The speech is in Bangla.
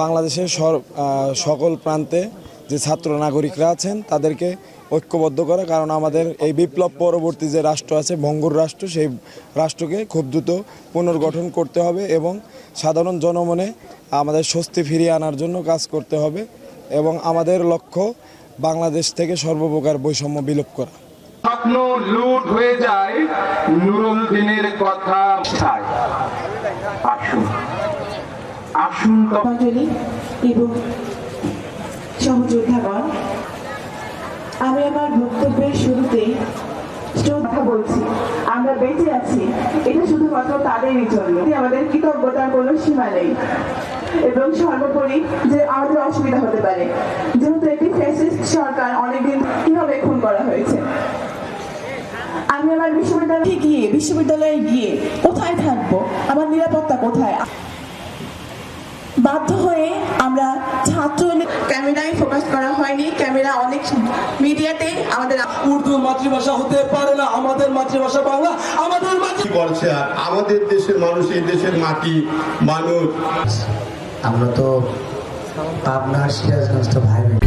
বাংলাদেশের সকল প্রান্তে যে ছাত্র নাগরিকরা আছেন, তাদেরকে ঐক্যবদ্ধ করা, কারণ আমাদের এই বিপ্লব পরবর্তী যে রাষ্ট্র আছে, ভঙ্গুর রাষ্ট্র, সেই রাষ্ট্রকে খুব দ্রুত পুনর্গঠন করতে হবে এবং সাধারণ জনমনে আমাদের স্বস্তি ফিরিয়ে আনার জন্য কাজ করতে হবে এবং আমাদের লক্ষ্য বাংলাদেশ থেকে সর্বপ্রকার বৈষম্য বিলোপ করা। স্বপ্ন লুট হয়ে যায়, নুরুল দিনের কথা আসুন মণ্ডলী এবং সহযোদ্ধাগণ আমি আমার বক্তব্যের শুরুতে শ্রদ্ধা বলছি। আমরা বেঁচে আছি। এটা শুধুমাত্র তাদেরই জন্য। আমাদের কৃতজ্ঞতার কোনো সীমা নেই। এবং সর্বোপরি যে আমাদের অসুবিধা হতে পারে। যেহেতু একটি ফ্যাসিস্ট সরকার অনেকদিন কীভাবে খুন করা হয়েছে? আমি আমার বিশ্ববিদ্যালয়ে গিয়ে বিশ্ববিদ্যালয়ে গিয়ে কোথায় থাকব? আমার নিরাপত্তা কোথায়? বাধ্য হয়ে আমরা ছাত্র ক্যামেরায় ফোকাস করা হয়নি ক্যামেরা অনেক মিডিয়াতে আমাদের উর্দু মাতৃভাষা হতে পারে না আমাদের মাতৃভাষা বাংলা আমাদের মাতৃ করছে আর আমাদের দেশের মানুষ এই দেশের মাটি মানুষ আমরা তো পাবনা সিরাজগঞ্জ তো ভাই বোন।